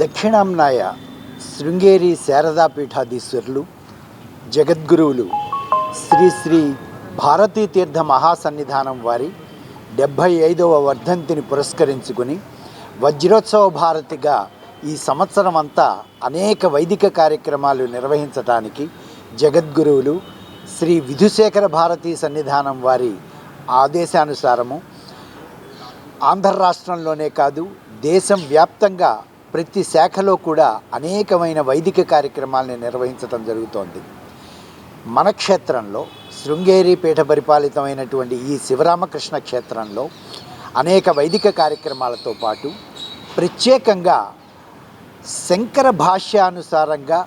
దక్షిణాంనాయ శృంగేరి శారదాపీఠాధీశ్వరులు జగద్గురువులు శ్రీ శ్రీ భారతీ తీర్థ మహాసన్నిధానం వారి డెబ్భై ఐదవ వర్ధంతిని పురస్కరించుకుని వజ్రోత్సవ భారతిగా ఈ సంవత్సరం అంతా అనేక వైదిక కార్యక్రమాలు నిర్వహించటానికి జగద్గురువులు శ్రీ విధుశేఖర భారతీ సన్నిధానం వారి ఆదేశానుసారము ఆంధ్ర రాష్ట్రంలోనే కాదు దేశం వ్యాప్తంగా ప్రతి శాఖలో కూడా అనేకమైన వైదిక కార్యక్రమాలను నిర్వహించడం జరుగుతోంది. మన క్షేత్రంలో శృంగేరి పీఠ పరిపాలితమైనటువంటి ఈ శివరామకృష్ణ క్షేత్రంలో అనేక వైదిక కార్యక్రమాలతో పాటు ప్రత్యేకంగా శంకర భాష్యానుసారంగా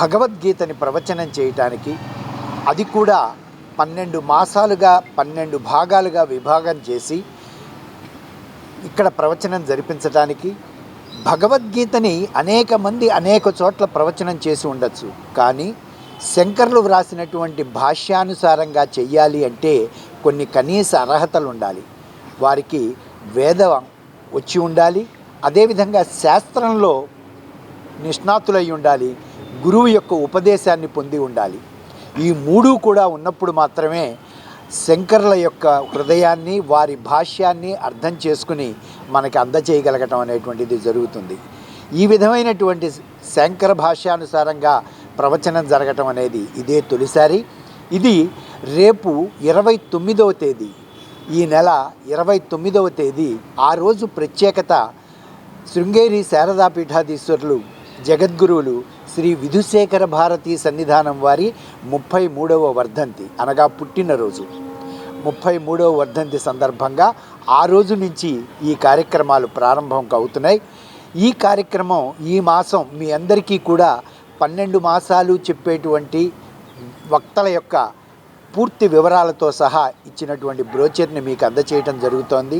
భగవద్గీతని ప్రవచనం చేయటానికి అది కూడా పన్నెండు మాసాలుగా పన్నెండు భాగాలుగా విభాగం చేసి ఇక్కడ ప్రవచనం జరిపించడానికి భగవద్గీతని అనేక మంది అనేక చోట్ల ప్రవచనం చేసి ఉండొచ్చు. కానీ శంకర్లు వ్రాసినటువంటి భాష్యానుసారంగా చెయ్యాలి అంటే కొన్ని కనీస అర్హతలు ఉండాలి. వారికి వేదం వచ్చి ఉండాలి. అదేవిధంగా శాస్త్రంలో నిష్ణాతులై ఉండాలి. గురువు యొక్క ఉపదేశాన్ని పొంది ఉండాలి. ఈ మూడు కూడా ఉన్నప్పుడు మాత్రమే శంకర్ల యొక్క హృదయాన్ని వారి భాష్యాన్ని అర్థం చేసుకుని మనకి అందచేయగలగటం అనేటువంటిది జరుగుతుంది. ఈ విధమైనటువంటి శంకర భాష్యానుసారంగా ప్రవచనం జరగటం అనేది ఇదే తొలిసారి. ఇది రేపు ఇరవై తొమ్మిదవ తేదీ. ఈ నెల ఇరవై తొమ్మిదవ తేదీ. ఆ రోజు ప్రత్యేకత శృంగేరి శారదా పీఠాధీశ్వరులు జగద్గురువులు శ్రీ విధుశేఖర భారతీ సన్నిధానం వారి ముప్పై మూడవ వర్ధంతి. అనగా పుట్టినరోజు. ముప్పై మూడవ వర్ధంతి సందర్భంగా ఆ రోజు నుంచి ఈ కార్యక్రమాలు ప్రారంభం అవుతున్నాయి ఈ కార్యక్రమం ఈ మాసం మీ అందరికీ కూడా పన్నెండు మాసాలు చెప్పేటువంటి వక్తల యొక్క పూర్తి వివరాలతో సహా ఇచ్చినటువంటి బ్రోచర్ని మీకు అందచేయటం జరుగుతోంది.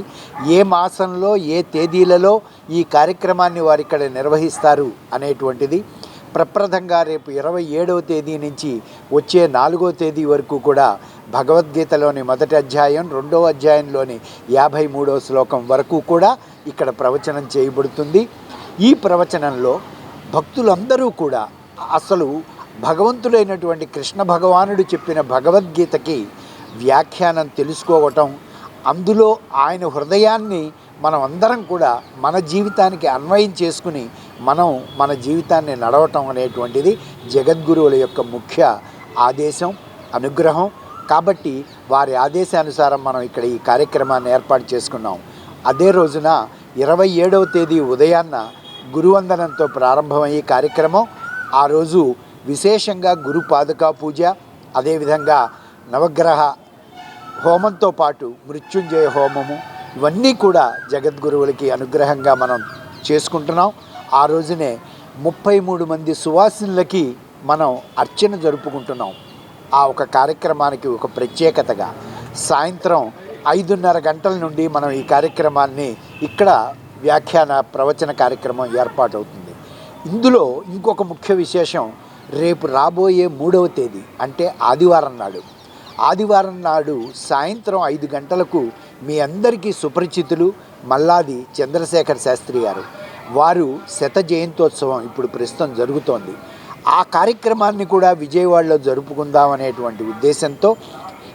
ఏ మాసంలో ఏ తేదీలలో ఈ కార్యక్రమాన్ని వారు ఇక్కడ నిర్వహిస్తారు అనేటువంటిది ప్రప్రథంగా రేపు ఇరవై ఏడవ తేదీ నుంచి వచ్చే నాలుగో తేదీ వరకు కూడా భగవద్గీతలోని మొదటి అధ్యాయం రెండవ అధ్యాయంలోని యాభై మూడవ శ్లోకం వరకు కూడా ఇక్కడ ప్రవచనం చేయబడుతుంది. ఈ ప్రవచనంలో భక్తులందరూ కూడా అసలు భగవంతుడైనటువంటి కృష్ణ భగవానుడు చెప్పిన భగవద్గీతకి వ్యాఖ్యానం తెలుసుకోవటం అందులో ఆయన హృదయాన్ని మనం అందరం కూడా మన జీవితానికి అన్వయం చేసుకుని మనం మన జీవితాన్ని నడవటం అనేటువంటిది జగద్గురువుల యొక్క ముఖ్య ఆదేశం అనుగ్రహం. కాబట్టి వారి ఆదేశానుసారం మనం ఇక్కడ ఈ కార్యక్రమాన్ని ఏర్పాటు చేసుకున్నాం. అదే రోజున ఇరవై ఏడవ తేదీ ఉదయాన్న గురువందనంతో ప్రారంభమయ్యే కార్యక్రమం. ఆ రోజు విశేషంగా గురు పాదుకా పూజ అదేవిధంగా నవగ్రహ హోమంతో పాటు మృత్యుంజయ హోమము ఇవన్నీ కూడా జగద్గురువులకి అనుగ్రహంగా మనం చేసుకుంటున్నాం. ఆ రోజునే ముప్పై మూడు మంది సువాసినులకి మనం అర్చన జరుపుకుంటున్నాం. ఆ ఒక కార్యక్రమానికి ఒక ప్రత్యేకతగా సాయంత్రం ఐదున్నర గంటల నుండి మనం ఈ కార్యక్రమాన్ని ఇక్కడ వ్యాఖ్యాన ప్రవచన కార్యక్రమం ఏర్పాటవుతుంది. ఇందులో ఇంకొక ముఖ్య విశేషం రేపు రాబోయే మూడవ తేదీ అంటే ఆదివారం నాడు. ఆదివారం నాడు సాయంత్రం ఐదు గంటలకు మీ అందరికీ సుపరిచితులు మల్లాది చంద్రశేఖర్ శాస్త్రి గారు. వారు శత జయంతోత్సవం ఇప్పుడు ప్రస్తుతం జరుగుతోంది. ఆ కార్యక్రమాన్ని కూడా విజయవాడలో జరుపుకుందాం అనేటువంటి ఉద్దేశంతో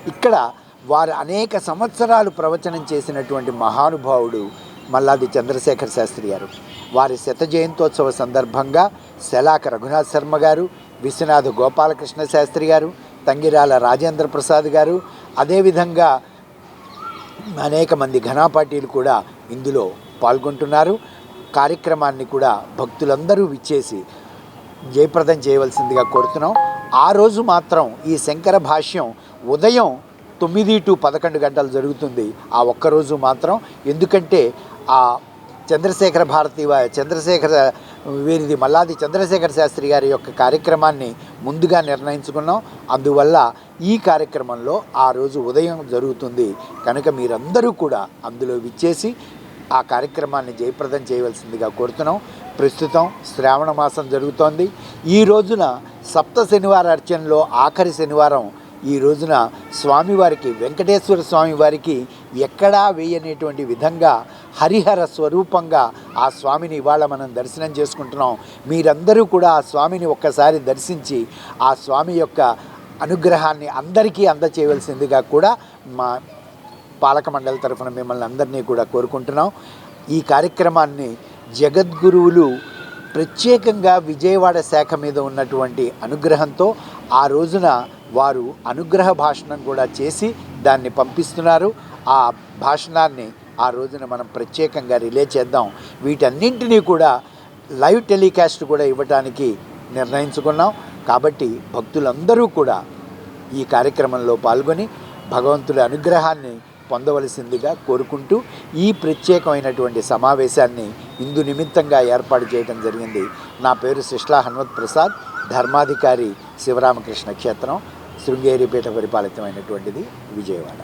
ఇక్కడ వారు అనేక సంవత్సరాలు ప్రవచనం చేసినటువంటి మహానుభావుడు మల్లాది చంద్రశేఖర్ శాస్త్రి గారు. వారి శత జయంతోత్సవ సందర్భంగా శలాక రఘునాథ్ శర్మ గారు విశ్వనాథ గోపాలకృష్ణ శాస్త్రి గారు తంగిరాల రాజేంద్ర ప్రసాద్ గారు అదేవిధంగా అనేక మంది ఘనాపాటీలు కూడా ఇందులో పాల్గొంటున్నారు. కార్యక్రమాన్ని కూడా భక్తులందరూ విచ్చేసి జయప్రదం చేయవలసిందిగా కోరుతున్నాం. ఆ రోజు మాత్రం ఈ శంకర భాష్యం ఉదయం తొమ్మిది టు పదకొండు గంటలు జరుగుతుంది. ఆ ఒక్కరోజు మాత్రం ఎందుకంటే ఆ చంద్రశేఖర భారతి చంద్రశేఖర వీరిది మల్లాది చంద్రశేఖర శాస్త్రి గారి యొక్క కార్యక్రమాన్ని ముందుగా నిర్ణయించుకున్నాం. అందువల్ల ఈ కార్యక్రమంలో ఆ రోజు ఉదయం జరుగుతుంది. కనుక మీరందరూ కూడా అందులో విచ్చేసి ఆ కార్యక్రమాన్ని జయప్రదం చేయవలసిందిగా కోరుతున్నాం. ప్రస్తుతం శ్రావణ మాసం జరుగుతోంది. ఈ రోజున సప్త శనివార అర్చనలో ఆఖరి శనివారం ఈ రోజున స్వామివారికి వెంకటేశ్వర స్వామి వారికి ఎక్కడా వేయనేటువంటి విధంగా హరిహర స్వరూపంగా ఆ స్వామిని ఇవాళ మనం దర్శనం చేసుకుంటున్నాం. మీరందరూ కూడా ఆ స్వామిని ఒక్కసారి దర్శించి ఆ స్వామి యొక్క అనుగ్రహాన్ని అందరికీ అందచేయవలసిందిగా కూడా మా పాలక మండలి తరఫున మిమ్మల్ని అందరినీ కూడా కోరుకుంటున్నాం. ఈ కార్యక్రమాన్ని జగద్గురువులు ప్రత్యేకంగా విజయవాడ శాఖ మీద ఉన్నటువంటి అనుగ్రహంతో ఆ రోజున వారు అనుగ్రహ భాషణం కూడా చేసి దాన్ని పంపిస్తున్నారు. ఆ భాషణాన్ని ఆ రోజున మనం ప్రత్యేకంగా రిలే చేద్దాం. వీటన్నింటినీ కూడా లైవ్ టెలికాస్ట్ కూడా ఇవ్వడానికి నిర్ణయించుకున్నాం. కాబట్టి భక్తులందరూ కూడా ఈ కార్యక్రమంలో పాల్గొని భగవంతుడి అనుగ్రహాన్ని పొందవలసిందిగా కోరుకుంటూ ఈ ప్రత్యేకమైనటువంటి సమావేశాన్ని ఇందు నిమిత్తంగా ఏర్పాటు చేయడం జరిగింది. నా పేరు శిష్లా హనుమత్ ప్రసాద్ ధర్మాధికారి శివరామకృష్ణ క్షేత్రం శృంగేరిపేట పరిపాలితమైనటువంటిది విజయవాడ.